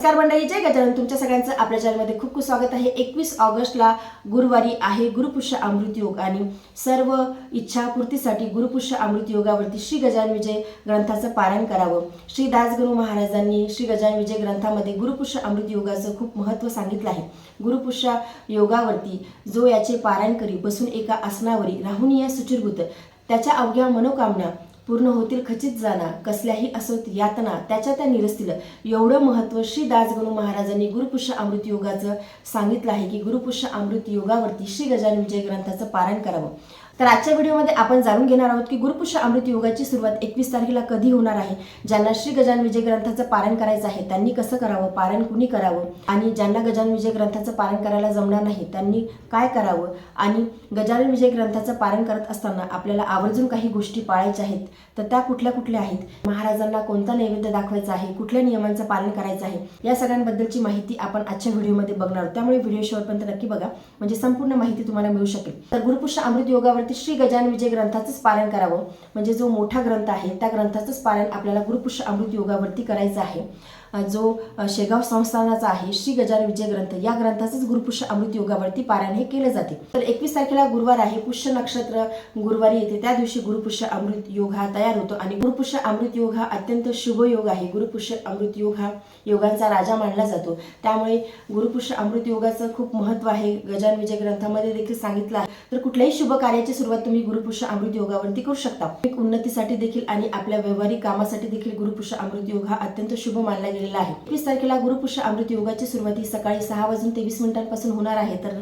नमस्कार मंडळी जय गजानन. तुमच्या सगळ्यांचं आपल्या चॅनलमध्ये खूप खूप स्वागत आहे. एकवीस ऑगस्टला गुरुवारी आहे गुरुपुष्य अमृत योग आणि सर्व इच्छापूर्तीसाठी गुरुपुष्य अमृत योगावरती श्री गजान विजय ग्रंथाचं पारायण करावं. श्री दासगुरु महाराजांनी श्री गजान विजय ग्रंथामध्ये गुरुपुष्य अमृत योगाचं खूप महत्त्व सांगितलं आहे. गुरुपुष्य योगावरती जो याचे पारायण करी बसून एका आसनावरी राहून या सुचिरभूत. त्याच्या अवघ्या मनोकामना पूर्ण होतील खचित जाणार. कसल्याही असोत यातना त्याच्या त्या निरसतील. एवढं महत्त्व श्री दासगणू महाराजांनी गुरुपुष्य अमृत योगाचं सांगितलं आहे की गुरुपुष्य अमृत योगावरती श्री गजानन विजय ग्रंथाचं पारायण करावं. तर आजच्या व्हिडिओमध्ये आपण जाणून घेणार आहोत की गुरुपुष्य अमृत योगाची सुरुवात एकवीस तारखेला कधी होणार आहे? ज्यांना श्री गजान विजय ग्रंथाचं पारण करायचं आहे त्यांनी कसं करावं? पारण कुणी करावं? आणि ज्यांना गजान विजय ग्रंथाचं पारण करायला जमणार नाही त्यांनी काय करावं? आणि गजानन विजय ग्रंथाचं पारण करत असताना आपल्याला आवर्जून काही गोष्टी पाळायच्या आहेत तर त्या कुठल्या कुठल्या आहेत? महाराजांना कोणता नैवेद्य दाखवायचा आहे? कुठल्या नियमांचं पालन करायचं आहे? या सगळ्यांबद्दलची माहिती आपण आजच्या व्हिडिओमध्ये बघणार आहोत. त्यामुळे व्हिडिओ शेवटपर्यंत नक्की बघा. म्हणजे संपूर्ण माहिती तुम्हाला मिळू शकेल. तर गुरुपुष्य अमृत योगावरती श्री गजानन विजय ग्रंथाचंच पालन करावं. म्हणजे जो मोठा ग्रंथ आहे त्या ग्रंथाचंच पालन आपल्याला गुरुपुष्य अमृत योगावरती करायचं आहे. जो शेगाव संस्थानाचा आहे श्री गजानन विजय ग्रंथ या ग्रंथाचंच गुरुपुष्य अमृत योगावरती पारायण हे केलं जाते. तर एकवीस तारखेला गुरुवार आहे पुष्य नक्षत्र गुरुवारी येते त्या दिवशी गुरुपुष्य अमृत योग हा तयार होतो आणि गुरुपुष्य अमृत योग हा अत्यंत शुभ योग आहे. गुरुपुष्य अमृत योग हा योगांचा राजा मानला जातो. त्यामुळे गुरुपुष्य अमृत योगाचं खूप महत्त्व आहे. गजान विजय ग्रंथामध्ये देखील सांगितलं आहे. तर कुठल्याही शुभ कार्याची सुरुवात तुम्ही गुरुपुष्य अमृत योगावरती करू शकता. एक उन्नतीसाठी देखील आणि आपल्या व्यवहारिक कामासाठी देखील गुरुपुष्य अमृत योग हा अत्यंत शुभ मानला दिलेला आहे. वीस तारखेला गुरुपुष्य अमृत योगाची सुरुवाती सकाळी सहा वाजून तेवीस मिनिटांपासून होणार आहे. तर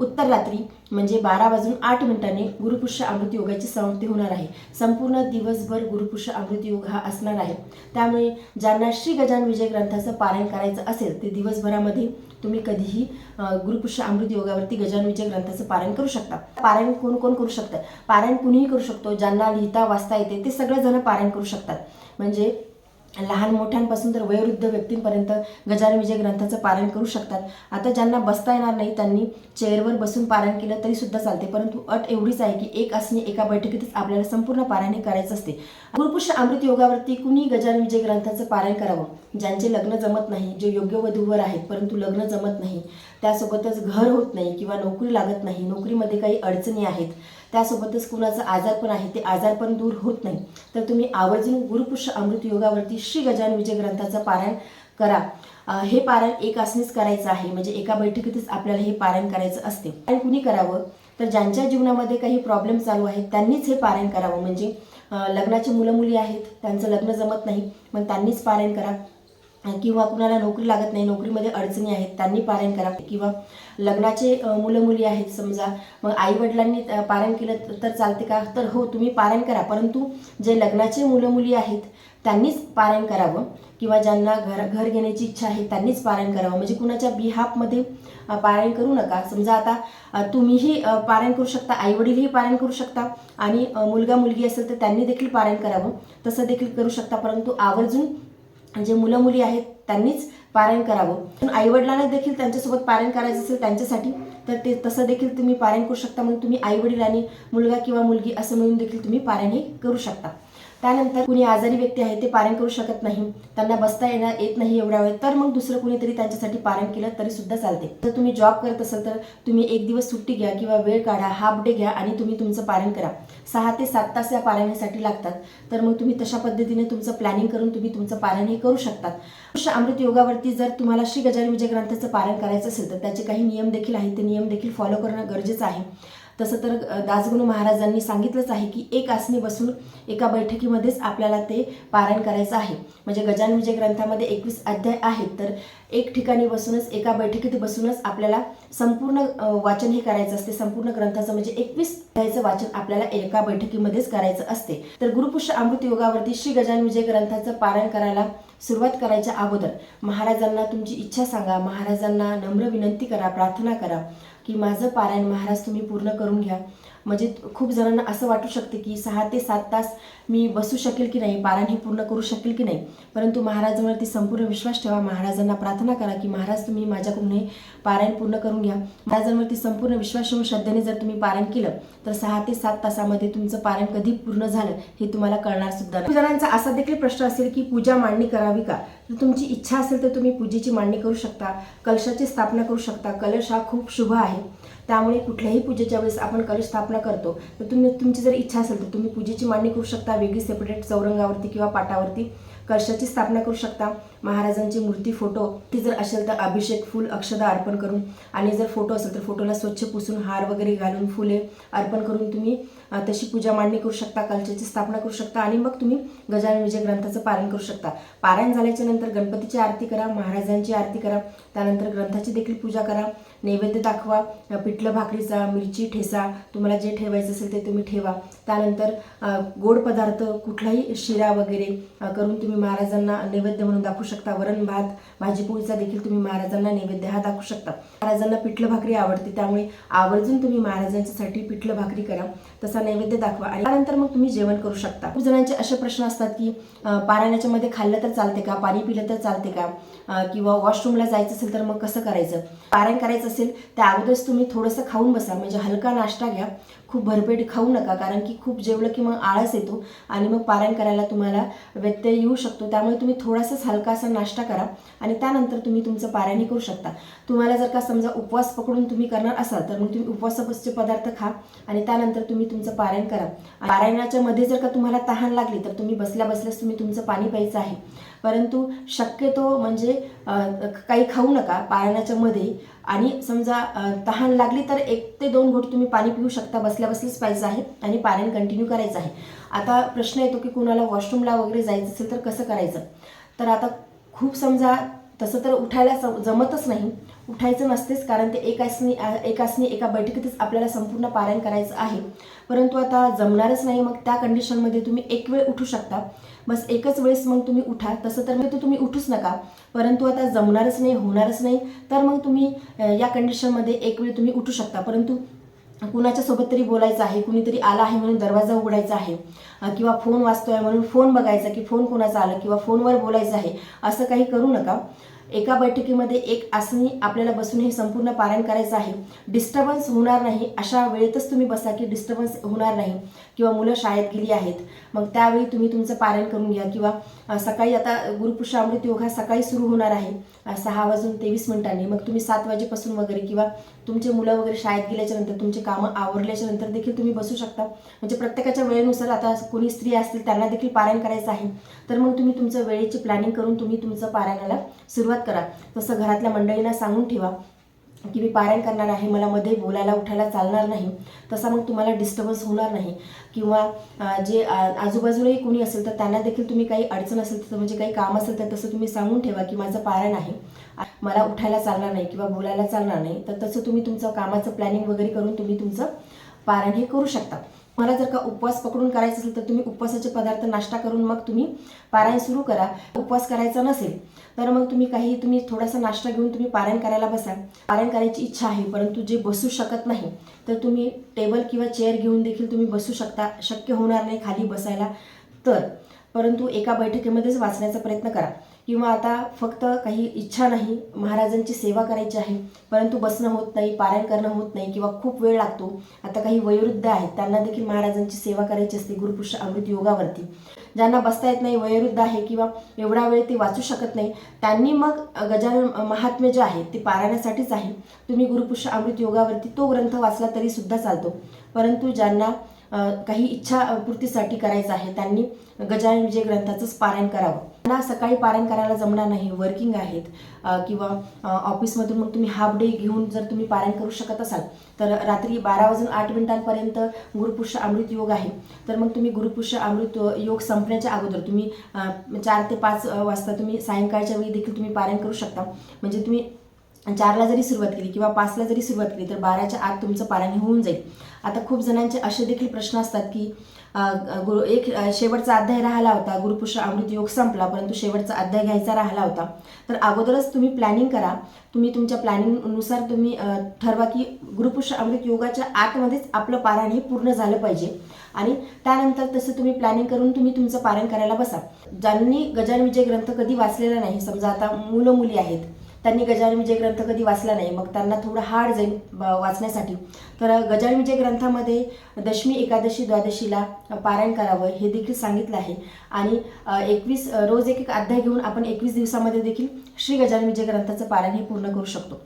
उत्तर रात्री म्हणजे बारा वाजून आठ मिनिटांनी गुरुपुष्य अमृत योगाची समाप्ती होणार आहे. संपूर्ण दिवसभर गुरुपुष्य अमृत योग हा असणार आहे. त्यामुळे ज्यांना श्री गजान विजय ग्रंथाचं पारायण करायचं असेल ते दिवसभरामध्ये तुम्ही कधीही गुरुपुष्य अमृत योगावरती गजान विजय ग्रंथाचं पारायण करू शकता. पारायण कोण कोण करू शकतं? पारायण कुणीही करू शकतो. ज्यांना लिहिता वाचता येते ते सगळेजण पारायण करू शकतात. म्हणजे लहान मोठ्यांपासून तर वयोवृद्ध व्यक्तींपर्यंत गजानन विजय ग्रंथाचं पारायण करू शकतात. आता ज्यांना बसता येणार नाही त्यांनी चेअरवर बसून पारायण केलं तरी सुद्धा चालते. परंतु अट एवढीच आहे की एक आसनी एका बैठकीतच आपल्याला संपूर्ण पारायण हे करायचं असते. गुरुपुरुष अमृत योगावरती कुणी गजानन विजय ग्रंथाचं पारायण करावं? ज्यांचे लग्न जमत नाही जे योग्य वधूवर आहेत परंतु लग्न जमत नाही त्यासोबतच घर होत नाही किंवा नोकरी लागत नाही नोकरीमध्ये काही अडचणी आहेत त्यासोबतच कुणाचं आजारपण आहे ते आजार पण दूर होत नाही. तर तुम्ही आवर्जून गुरुपुष्य अमृत योगावरती श्री गजान विजय ग्रंथाचं पारायण करा. हे पारायण एक आसनीच करायचं आहे म्हणजे एका बैठकीतच आपल्याला हे पारायण करायचं असते. आणि कुणी करावं? तर ज्यांच्या जीवनामध्ये काही प्रॉब्लेम चालू आहेत त्यांनीच हे पारायण करावं. म्हणजे लग्नाचे लग्नाची मुलं मुली आहेत त्यांचं लग्न जमत नाही मग त्यांनीच पारायण करा. किंवा कुणाला नोकरी लागत नाही नोकरीमध्ये अडचणी आहेत त्यांनी पारायण करा. किंवा लग्नाचे मुलं मुली आहेत समजा मग आई वडिलांनी पारायण केलं तर चालते का? तर हो तुम्ही पारायण करा. परंतु जे लग्नाचे मुलं मुली आहेत त्यांनीच पारायण करावं. किंवा ज्यांना घर घर घेण्याची इच्छा आहे त्यांनीच पारायण करावं. म्हणजे कुणाच्या बिहापमध्ये पारायण करू नका. समजा आता तुम्हीही पारायण करू शकता आई वडीलही पारायण करू शकता आणि मुलगा मुलगी असेल तर त्यांनी देखील पारायण करावं. तसं देखील करू शकता. परंतु आवर्जून जे मुलं मुली आहेत त्यांनीच पारायण करावं. आईवडिलांना देखील त्यांच्यासोबत पारायण करायचं असेल त्यांच्यासाठी तर ते तसं देखील तुम्ही पारायण करू शकता. म्हणून तुम्ही आईवडील आणि मुलगा किंवा मुलगी असं म्हणून देखील तुम्ही पारायण हे करू शकता. त्यानंतर कुणी आजारी व्यक्ती आहे ते पारायण करू शकत नाही. त्यांना बसता येणार येत नाही एवढ्या वेळ तर मग दुसरं कुणीतरी त्यांच्यासाठी पारायण केलं तरी सुद्धा चालते. जर तुम्ही जॉब करत असाल तर तुम्ही एक दिवस सुट्टी घ्या किंवा वेळ काढा हाफ डे घ्या आणि तुम्ही तुमचं पारायण करा. सहा ते सात तास या पारायणासाठी लागतात. तर मग तुम्ही तशा पद्धतीने तुमचं प्लॅनिंग करून तुम्ही तुमचं पारायण करू शकतात. अमृत योगावरती जर तुम्हाला श्री गजानन विजय ग्रंथाचं पारायण करायचं असेल तर त्याचे काही नियम देखील आहेत. ते नियम देखील फॉलो करणं गरजेचं आहे. तसं तर अ, दासगुरु महाराजांनी सांगितलंच आहे की एक आसनी बसून एका बैठकीमध्येच आपल्याला ते पारायण करायचं आहे. म्हणजे गजानन विजय ग्रंथामध्ये एकवीस अध्याय आहेत तर एक ठिकाणी बसूनच एका बैठकीत बसूनच आपल्याला संपूर्ण वाचन हे करायचं असते. संपूर्ण ग्रंथाचं म्हणजे एकवीस अध्यायाचं वाचन आपल्याला एका बैठकीमध्येच करायचं असते. तर गुरुपुष्य अमृत योगावरती श्री गजान विजय ग्रंथाचं पारायण करायला सुरुवात करायच्या अगोदर महाराजांना तुमची इच्छा सांगा. महाराजांना नम्र विनंती करा प्रार्थना करा की माझं पारायण महाराज तुम्ही पूर्ण करून घ्या. म्हणजे खूप जणांना असं वाटू शकते की सहा ते सात तास मी बसू शकेल की नाही पारायण हे पूर्ण करू शकेल की नाही. परंतु महाराजांवरती संपूर्ण विश्वास ठेवा महाराजांना प्रार्थना करा की महाराज तुम्ही माझ्याकडून हे पारायण पूर्ण करून घ्या. महाराजांवरती संपूर्ण विश्वास ठेवून श्रद्धेने जर तुम्ही पारायण केलं तर सहा ते सात तासामध्ये तुमचं पारायण कधी पूर्ण झालं हे तुम्हाला कळणार सुद्धा नाही. खूप जणांचा असा देखील प्रश्न असेल की पूजा मांडणी करावी का? तर तुमची इच्छा असेल तर तुम्ही पूजेची मांडणी करू शकता कलशाची स्थापना करू शकता. कलश हा खूप शुभ आहे. त्यामुळे कुठल्याही पूजेच्या वेळेस आपण कलश स्थापना करतो. तर तुम्ही तुमची जर इच्छा असेल तर तुम्ही पूजेची मांडणी करू शकता वेगळी सेपरेट चौरंगावरती किंवा पाटावरती कलशाची स्थापना करू शकता. महाराजांची मूर्ती फोटो ती जर असेल तर अभिषेक फुल अक्षदा अर्पण करून आणि जर फोटो असेल तर फोटोला स्वच्छ पुसून हार वगैरे घालून फुले अर्पण करून तुम्ही तशी पूजा मांडणी करू शकता कलशाची स्थापना करू शकता आणि मग तुम्ही गजानन विजय ग्रंथाचं पारायण करू शकता. पारायण झाल्याच्यानंतर गणपतीची आरती करा महाराजांची आरती करा त्यानंतर ग्रंथाची देखील पूजा करा. नैवेद्य दाखवा पिठलं भाकरीचा मिरची ठेसा तुम्हाला जे ठेवायचं असेल ते तुम्ही ठेवा. त्यानंतर गोड पदार्थ कुठलाही शिरा वगैरे करून तुम्ही महाराजांना नैवेद्य म्हणून दाखवू शकता. वरण भात भाजीपोळीचा देखील तुम्ही महाराजांना नैवेद्य हा दाखवू शकता. महाराजांना पिठलं भाकरी आवडते त्यामुळे आवर्जून तुम्ही महाराजांच्यासाठी पिठलं भाकरी करा. तसा नैवेद्य दाखवा. आणि त्यानंतर मग तुम्ही जेवण करू शकता. खूप जणांचे असे प्रश्न असतात की अ, पारायणाच्या मध्ये खाल्लं तर चालते का? पाणी पिलं तर चालते का? किंवा वॉशरूमला जायचं असेल तर मग कसं करायचं? पारायण करायचं असेल त्या अगोदरच तुम्ही थोडंसं खाऊन बसा. म्हणजे हलका नाश्ता घ्या. खूप भरपेट खाऊ नका कारण की खूप जेवलं की मग आळस येतो आणि मग पारायण करायला तुम्हाला व्यत्यय येऊ शकतो. त्यामुळे तुम्ही थोडासाच हलकासा नाश्ता करा आणि त्यानंतर तुम्ही तुमचं पारायणही करू शकता. तुम्हाला जर का समजा उपवास पकडून तुम्ही करणार असाल तर मग तुम्ही उपवासाचे पदार्थ खा आणि त्यानंतर तुम्ही तुमचं पारायण करा. पारायणाच्या मध्ये जर का तुम्हाला तहान लागली तर तुम्ही बसल्या बसल्याच तुम्ही तुमचं पाणी प्यायचं आहे. परंतु शक्यतो म्हणजे काही खाऊ नका पारायणाच्या मध्ये. आणि समजा तहान लागली तर एक ते दोन घोट तुम्ही पाणी पिऊ शकता. बसल्या बसल्याच पाहिजे आहे आणि पारायण कंटिन्यू करायचं आहे. आता प्रश्न येतो की कुणाला वॉशरूमला वगैरे जायचं असेल तर कसं करायचं? तर आता खूप समजा तसं तर उठायला स- जमतच नाही. उठायचं नसतेच कारण ते एकासनी एकासनी एका बैठकीतच आपल्याला संपूर्ण पारायण करायचं आहे. परंतु आता जमणारच नाही मग त्या कंडिशनमध्ये तुम्ही एक वेळ उठू शकता. बस एकच वेळेस मग तुम्ही उठा. तसं तर मग तुम्ही उठूच नका. परंतु आता जमणारच नाही होणारच नाही तर मग तुम्ही या कंडिशनमध्ये एक वेळ तुम्ही उठू शकता. परंतु कुणाच्या सोबत तरी बोलायचं आहे कुणीतरी आला आहे म्हणून दरवाजा उघडायचा आहे किंवा फोन वाचतोय म्हणून फोन बघायचा की फोन कोणाचा आला किंवा फोनवर बोलायचं आहे असं काही करू नका. एका बैठकीमध्ये एक आसनी आपल्याला बसून हे संपूर्ण पारायण करायचं आहे. डिस्टर्बन्स होणार नाही अशा वेळेतच तुम्ही बसा की डिस्टर्बन्स होणार नाही किंवा मुलं शाळेत गेली आहेत. मग त्यावेळी तुम्ही तुमचं पारायण करून घ्या किंवा सकाळी आता गुरुपुरुष अमृत योग हा सकाळी सुरू होणार आहे सहा वाजून तेवीस मिनिटांनी. मग तुम्ही सात वाजेपासून वगैरे किंवा तुमचे मुलं वगैरे शाळेत गेल्याच्यानंतर तुमचे कामं आवरल्याच्या नंतर देखील तुम्ही बसू शकता. म्हणजे प्रत्येकाच्या वेळेनुसार आता कोणी स्त्री असतील त्यांना देखील पारायण करायचं आहे. तर मग तुम्ही तुमचं वेळेची प्लॅनिंग करून तुम्ही तुमचं पारायणाला सुरुवात करा. तसं घरातल्या मंडळींना सांगून ठेवा. की मी पारायण करणार आहे मला मध्ये बोलायला उठायला चालणार नाही तसा मग तुम्हाला डिस्टर्बन्स होणार नाही. किंवा जे आजूबाजूलाही कोणी असेल तर त्यांना देखील तुम्ही काही अडचण असेल तर म्हणजे काही काम असेल तर तसं तुम्ही सांगून ठेवा की माझं पारायण आहे. मला उठायला चालणार नाही किंवा बोलायला चालणार नाही तर तसं तुम्ही तुमचं कामाचं प्लॅनिंग वगैरे करून तुम्ही तुमचं पारायण हे करू शकता. मला जर का उपवास पकडून करायचं असेल तर तुम्ही उपवासाचे पदार्थ नाश्ता करून मग तुम्ही पारायण सुरू करा. उपवास करायचा नसेल तर मग तुम्ही काही तुम्ही थोडासा नाश्ता घेऊन तुम्ही पारायण करायला बसा. पारायण करायची इच्छा आहे परंतु जे बसू शकत नाही तर तुम्ही टेबल किंवा चेअर घेऊन देखील तुम्ही बसू शकता. शक्य होणार नाही खाली बसायला तर. परंतु एका बैठकीमध्येच वाचण्याचा प्रयत्न करा. किंवा आता फक्त काही इच्छा नाही महाराजांची सेवा करायची आहे परंतु बसणं होत नाही पारायण करणं होत नाही किंवा खूप वेळ लागतो. आता काही वयोवृद्ध आहेत त्यांना देखील महाराजांची सेवा करायची असते गुरुपुरुष अमृत योगावरती. ज्यांना बसता येत नाही वयोवृद्ध आहे किंवा एवढा वेळ ते वाचू शकत नाही त्यांनी मग गजानन महात्म्य जे आहे ते पारायणासाठीच आहे. तुम्ही गुरुपुरुष अमृत योगावरती तो ग्रंथ वाचला तरी सुद्धा चालतो. परंतु ज्यांना काही इच्छा पूर्तीसाठी करायचं आहे त्यांनी गजानन विजय ग्रंथाचंच पारायण करावं. त्यांना सकाळी पारायण करायला जमणार नाही वर्किंग आहेत किंवा ऑफिसमधून मग तुम्ही हाफ डे घेऊन जर तुम्ही पारायण करू शकत असाल तर रात्री बारा वाजून आठ मिनिटांपर्यंत गुरुपुष्य अमृत योग आहे. तर मग तुम्ही गुरुपुष्य अमृत योग संपण्याच्या अगोदर तुम्ही चार ते पाच वाजता तुम्ही सायंकाळच्या वेळी देखील तुम्ही पारायण करू शकता. म्हणजे तुम्ही चारला जरी सुरुवात केली किंवा पाचला जरी सुरुवात केली तर बाराच्या आत तुमचं पारायण होऊन जाईल. आता खूप जणांचे असे देखील प्रश्न असतात की गुरु एक शेवटचा अध्याय राहिला होता. गुरुपुष्य अमृत योग संपला परंतु शेवटचा अध्याय घ्यायचा राहिला होता. तर अगोदरच तुम्ही प्लॅनिंग करा. तुम्ही तुमच्या प्लॅनिंगनुसार तुम्ही ठरवा की गुरुपुष्य अमृत योगाच्या आतमध्येच आपलं पारायण हे पूर्ण झालं पाहिजे. आणि त्यानंतर तसं तुम्ही प्लॅनिंग करून तुम्ही तुमचं पारायण करायला बसा. ज्यांनी गजान विजय ग्रंथ कधी वाचलेला नाही समजा आता मुलं मुली आहेत. त्यांनी गजान विजय ग्रंथ कधी वाचला नाही. मग त्यांना थोडं हार्ड जाईल ब- वाचण्यासाठी. तर गजानविजय ग्रंथामध्ये दशमी एकादशी द्वादशीला पारायण करावं हे देखील सांगितलं आहे. आणि एकवीस रोज एक एक अध्याय घेऊन आपण एकवीस दिवसामध्ये देखील श्री गजानविजय ग्रंथाचं पारायण हे पूर्ण करू शकतो.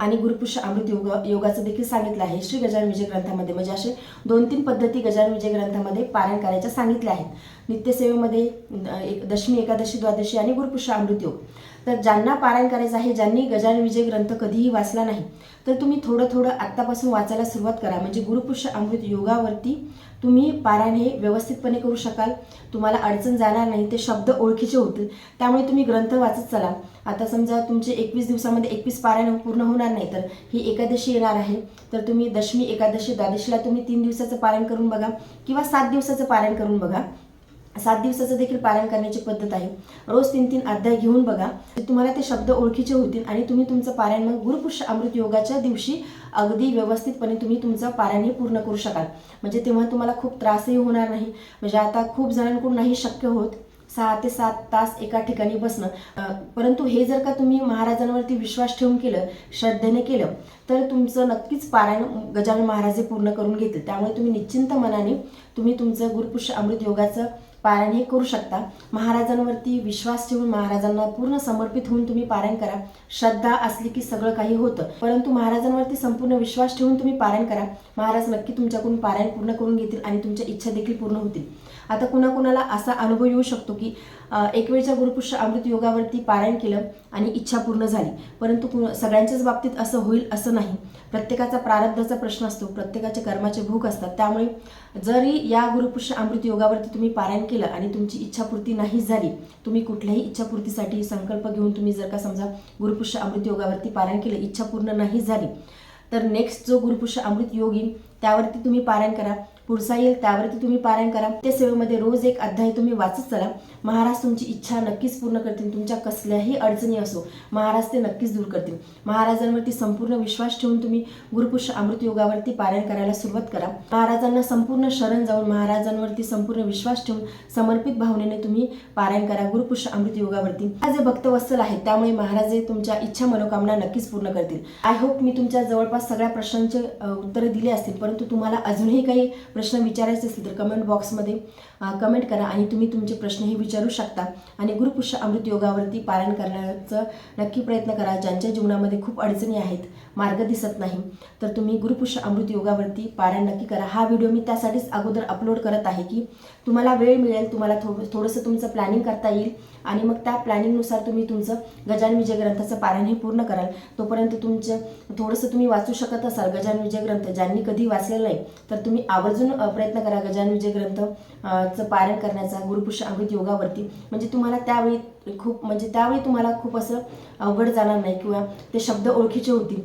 आणि गुरुपुष्य अमृत योग योगाचं देखील सांगितलं आहे श्री गजानन विजय ग्रंथामध्ये. म्हणजे असे दोन तीन पद्धती गजानन विजय ग्रंथामध्ये पारायण करायच्या सांगितल्या आहेत. नित्यसेवेमध्ये एक दशमी एकादशी द्वादशी आणि गुरुपुष्य अमृत योग. तर ज्यांना पारायण करायचं आहे ज्यांनी गजान विजय ग्रंथ कधीही वाचला नाही तर तुम्ही थोडं थोडं आत्तापासून वाचायला सुरुवात करा. म्हणजे गुरुपुष्य अमृत योगावरती तुम्ही पारायण हे व्यवस्थितपणे करू शकाल. तुम्हाला अडचण जाणार नाही ते शब्द ओळखीचे होतील. त्यामुळे तुम्ही ग्रंथ वाचत चला. आता समजा तुमचे एकवीस दिवसामध्ये एकवीस पारायण पूर्ण होणार नाही तर ही एकादशी येणार आहे. तर तुम्ही दशमी एकादशी द्वादशीला तुम्ही तीन दिवसाचं पारायण करून बघा किंवा सात दिवसाचं पारायण करून बघा. सात दिवसाचं देखील पारायण करण्याची पद्धत आहे. रोज तीन तीन अध्याय घेऊन बघा. तुम्हाला ते शब्द ओळखीचे होतील आणि तुम्ही तुमचं पारायण मग गुरुपुरुष अमृत योगाच्या दिवशी अगदी व्यवस्थितपणे तुम्ही तुमचं पारायण हे पूर्ण करू शकाल. म्हणजे तेव्हा तुम्हाला खूप त्रासही होणार नाही. म्हणजे आता खूप जणांकडून नाही शक्य होत सहा ते सात तास एका ठिकाणी बसणं. परंतु हे जर का तुम्ही महाराजांवरती विश्वास ठेवून केलं श्रद्धेने केलं तर तुमचं नक्कीच पारायण गजानन महाराज हे पूर्ण करून घेतील. त्यामुळे तुम्ही निश्चिंत मनाने तुम्ही तुमचं गुरुपुष्य अमृत योगाचं पारायण हे करू शकता. महाराजांवरती विश्वास ठेवून महाराजांना पूर्ण समर्पित होऊन तुम्ही पारायण करा. श्रद्धा असली की सगळं काही होतं. परंतु महाराजांवरती संपूर्ण विश्वास ठेवून तुम्ही पारायण करा. महाराज नक्की तुमच्याकडून पारायण पूर्ण करून घेतील आणि तुमच्या इच्छा देखील पूर्ण होतील. आता कुणाकुणाला असा अनुभव येऊ शकतो की एक वेळच्या गुरुपुष्य अमृत योगावरती पारायण केलं आणि इच्छा पूर्ण झाली परंतु कुण- सगळ्यांच्याच बाबतीत असं होईल असं नाही. प्रत्येकाचा प्रारब्धाचा प्रश्न असतो प्रत्येकाचे कर्माचे भूक असतात. त्यामुळे जरी या गुरुपुष्य अमृत योगावरती तुम्ही पारायण केलं आणि तुमची इच्छापूर्ती नाही झाली तुम्ही कुठल्याही इच्छापूर्तीसाठी संकल्प घेऊन तुम्ही जर का समजा गुरुपुष्य अमृत योगावरती पारायण केलं इच्छा पूर्ण नाही झाली तर नेक्स्ट जो गुरुपुष्य अमृत योग येईल त्यावरती तुम्ही पारायण करा. पुढचा येईल त्यावरती तुम्ही पारायण करा. त्या सेवेमध्ये रोज एक अध्याय तुम्ही वाचत चला. महाराज तुमची इच्छा नक्कीच पूर्ण करतील. तुमच्या कसल्याही अडचणी असो महाराज ते नक्कीच दूर करतील. महाराजांवरती संपूर्ण विश्वास ठेवून तुम्ही गुरुपुष्य अमृत योगावरती पारायण करायला सुरुवात करा. महाराजांना संपूर्ण शरण जाऊन महाराजांवरती संपूर्ण विश्वास ठेवून समर्पित भावनेने तुम्ही पारायण करा गुरुपुष्य अमृत योगावरती. हा जे भक्तवत्सल आहेत त्यामुळे महाराज हे तुमच्या इच्छा मनोकामना नक्कीच पूर्ण करतील. आय होप मी तुमच्या जवळपास सगळ्या प्रश्नांचे उत्तरं दिली असतील परंतु तुम्हाला अजूनही काही प्रश्न विचारायचे असतील तर कमेंट बॉक्समध्ये कमेंट करा आणि तुम्ही तुमचे प्रश्नही विचारू शकता. आणि गुरुपुष्य अमृत योगावरती पालन करण्याचं नक्की प्रयत्न करा. ज्यांच्या जीवनामध्ये खूप अडचणी आहेत मार्ग दिसत नाही तर तुम्ही गुरुपुष्य अमृत योगावरती पारायण नक्की करा. हा व्हिडिओ मी त्यासाठीच अगोदर अपलोड करत आहे की तुम्हाला वेळ मिळेल तुम्हाला थोडं थोडंसं तुमचं प्लॅनिंग करता येईल. आणि मग त्या प्लॅनिंगनुसार तुम्ही तुमचं गजान विजय ग्रंथाचं पारायण हे पूर्ण कराल. तोपर्यंत तुमचं थोडंसं तुम्ही वाचू शकत असाल गजान विजय ग्रंथ ज्यांनी कधी वाचलेलं नाही तर तुम्ही आवर्जून प्रयत्न करा गजान विजय ग्रंथ चं पारायण करण्याचा गुरुपुष्य अमृत योगावरती. म्हणजे तुम्हाला त्यावेळी खूप म्हणजे त्यावेळी तुम्हाला खूप असं अवघड जाणार नाही किंवा ते शब्द ओळखीचे होतील.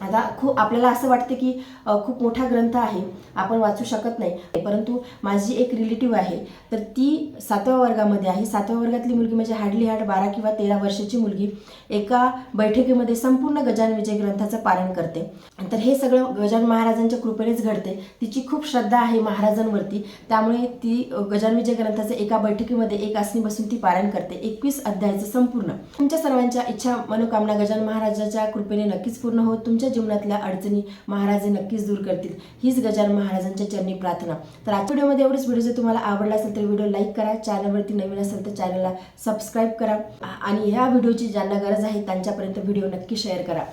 आता खूप आपल्याला असं वाटतं की खूप मोठा ग्रंथ आहे आपण वाचू शकत नाही. परंतु माझी एक रिलेटिव्ह आहे तर ती सातव्या वर्गामध्ये आहे. सातव्या वर्गातली मुलगी म्हणजे हार्डली हार्ड बारा किंवा तेरा वर्षाची मुलगी एका बैठकीमध्ये संपूर्ण गजान विजय ग्रंथाचं पारण करते. तर हे सगळं गजान महाराजांच्या कृपेनेच घडते. तिची खूप श्रद्धा आहे महाराजांवरती. त्यामुळे ती गजान विजय ग्रंथाचं एका बैठकीमध्ये एक आसनी बसून ती पारायण करते. एकवीस अध्यायाचं संपूर्ण. तुमच्या सर्वांच्या इच्छा मनोकामना गजान महाराजाच्या कृपेने नक्कीच पूर्ण होत. तुमच्या जीवनातल्या अडचणी महाराज नक्कीच दूर करतील. हीच गजान महाराजांच्या चरणी प्रार्थना. तर आजच्या व्हिडिओमध्ये एवढंच. व्हिडिओ जर तुम्हाला आवडला असेल तर व्हिडिओ लाईक करा. चॅनलवरती नवीन असेल तर चॅनलला सबस्क्राईब करा. आणि ह्या व्हिडिओची ज्यांना गरज आहे त्यांच्यापर्यंत व्हिडिओ नक्की शेअर करा.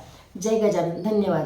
जय गजानन. धन्यवाद.